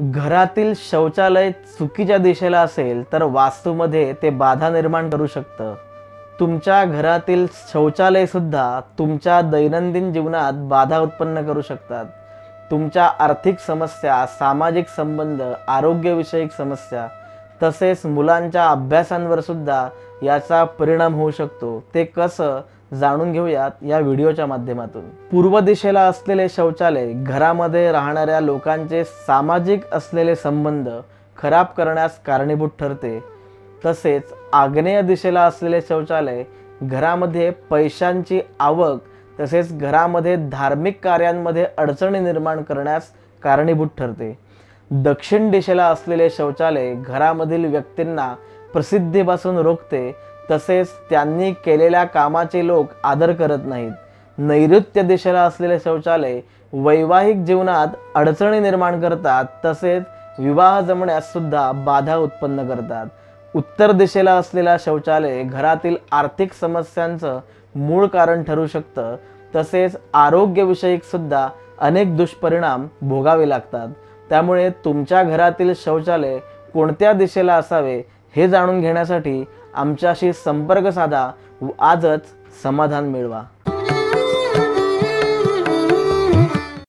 घरातील शौचालय चुकीच्या दिशेला असेल तर वास्तूमध्ये ते बाधा निर्माण करू शकतं. तुमच्या घरातील शौचालय सुद्धा तुमच्या दैनंदिन जीवनात बाधा उत्पन्न करू शकतात. तुमच्या आर्थिक समस्या सामाजिक संबंध आरोग्यविषयक समस्या तसेच मुलांच्या अभ्यासांवर सुद्धा याचा परिणाम होऊ शकतो. ते कसं जाणून घेऊयात या व्हिडिओच्या माध्यमातून. पूर्व दिशेला असलेले शौचालय घरामध्ये राहणाऱ्या लोकांचे सामाजिक असलेले संबंध खराब करण्यास कारणीभूत ठरते. तसेच आग्नेय दिशेला असलेले शौचालय घरामध्ये पैशांची आवक तसेच घरामध्ये धार्मिक कार्यांमध्ये अडचणी निर्माण करण्यास कारणीभूत ठरते. दक्षिण दिशेला असलेले शौचालय घरामधील व्यक्तींना प्रसिद्धीपासून रोखते तसेच त्यांनी केलेल्या कामाचे लोक आदर करत नाहीत. नैऋत्य दिशेला असलेले शौचालय वैवाहिक जीवनात अडचणी निर्माण करतात तसेच विवाह जमण्यास सुद्धा बाधा उत्पन्न करतात. उत्तर दिशेला असलेला शौचालय घरातील आर्थिक समस्यांचं मूळ कारण ठरू शकतं तसेच आरोग्यविषयक सुद्धा अनेक दुष्परिणाम भोगावे लागतात. त्यामुळे तुमच्या घरातील शौचालय कोणत्या दिशेला असावे हे जाणून घेण्यासाठी आमच्याशी संपर्क साधा व आजच समाधान मिळवा.